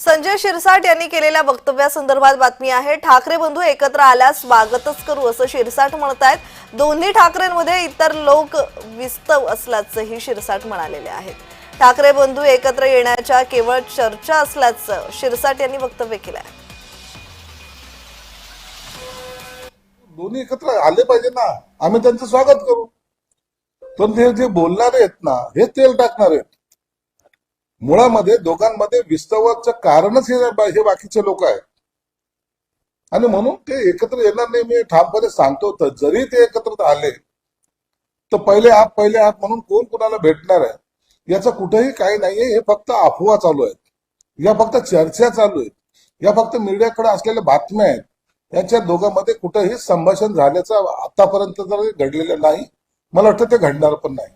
संजय शिरसाट यांनी केलेल्या वक्तव्यासंदर्भात बातमी आहे ठाकरे बंधू एकत्र आल्यास स्वागतच करू असं शिरसाट म्हणतायत दोन्ही ठाकरेंमध्ये इतर लोक विस्तव असल्याचंही शिरसाट म्हणालेले आहेत. ठाकरे बंधू एकत्र येण्याच्या केवळ चर्चा असल्याचं शिरसाट यांनी वक्तव्य केलं आहे दोन्ही एकत्र आले पाहिजे ना आम्ही त्यांचं स्वागत करू. पण ते जे बोलणारे आहेत ना हे तेल टाकणार आहेत. मुळामध्ये दोघांमध्ये विस्तवाचं कारणच हे बाकीचे लोक आहेत. आणि म्हणून ते एकत्र येणार नाही मी ठामपणे सांगतो तर जरी ते एकत्र आले तर पहिले आहात पहिले आहात म्हणून कोण कुणाला भेटणार आहे? याचं कुठेही काही नाहीये हे फक्त अफवा चालू आहेत. या फक्त चर्चा चालू आहेत. या फक्त मीडियाकडे असलेल्या बातम्या आहेत. यांच्या दोघांमध्ये कुठेही संभाषण झाल्याचं आतापर्यंत तर घडलेलं नाही. मला वाटतं ते घडणार पण नाही.